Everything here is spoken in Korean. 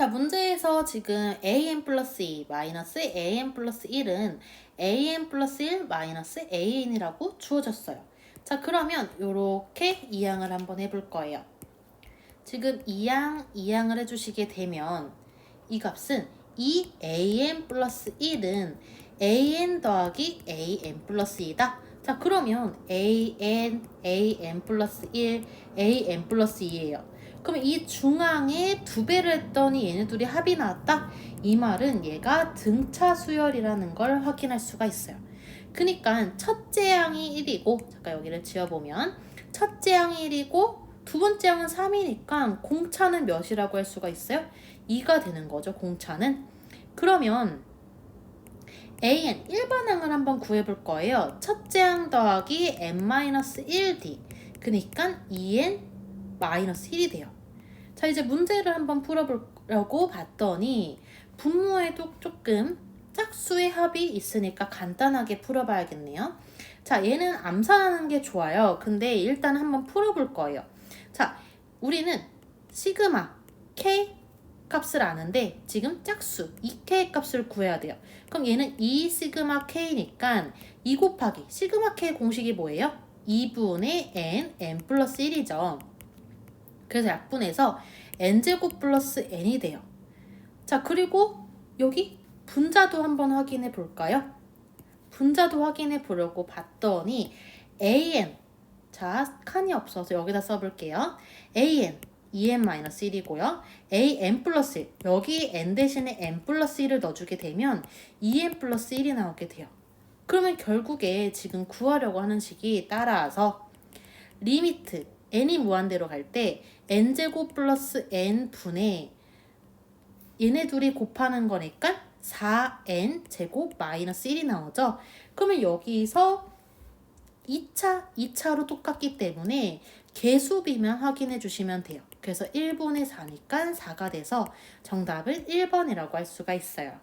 자, 문제에서 지금 an 플러스 2 마이너스 an 플러스 1은 an 플러스 1 마이너스 an이라고 주어졌어요. 자, 그러면 이렇게 이항을 한번 해볼 거예요. 지금 이항, 이항을 해주시게 되면 이 값은 이 an 플러스 1은 an 더하기 an 플러스 2다. 자, 그러면 an, an 플러스 1, an 플러스 2예요. 그럼 이 중앙에 두 배를 했더니 얘네 둘이 합이 나왔다? 이 말은 얘가 등차 수열이라는 걸 확인할 수가 있어요. 그니까 첫째 항이 1이고 잠깐 여기를 지어보면 첫째 항이 1이고 두 번째 항은 3이니까 공차는 몇이라고 할 수가 있어요? 2가 되는 거죠, 공차는. 그러면 AN 1번 항을 한번 구해볼 거예요. 첫째 항 더하기 n-1d 그니까 2n 마이너스 1이 돼요. 자 이제 문제를 한번 풀어보려고 봤더니 분모에도 조금 짝수의 합이 있으니까 간단하게 풀어봐야겠네요. 자 얘는 암산하는 게 좋아요. 근데 일단 한번 풀어볼 거예요. 자 우리는 시그마 k 값을 아는데 지금 짝수 2k 값을 구해야 돼요. 그럼 얘는 2 시그마 k니까 2 곱하기 시그마 k 공식이 뭐예요? 2분의 n, n 플러스 1이죠. 그래서 약분해서 n제곱 플러스 n이 돼요. 자, 그리고 여기 분자도 한번 확인해 볼까요? 분자도 확인해 보려고 봤더니 an 자, 칸이 없어서 여기다 써볼게요. an 2n-1이고요. an 플러스 1 여기 n 대신에 n 플러스 1을 넣어주게 되면 2n 플러스 1이 나오게 돼요. 그러면 결국에 지금 구하려고 하는 식이 따라서 리미트 n이 무한대로 갈 때 n제곱 플러스 n분의 얘네 둘이 곱하는 거니까 4n 제곱 마이너스 1이 나오죠. 그러면 여기서 2차, 2차로 똑같기 때문에 개수비면 확인해 주시면 돼요. 그래서 1분의 4니까 4가 돼서 정답을 1번이라고 할 수가 있어요.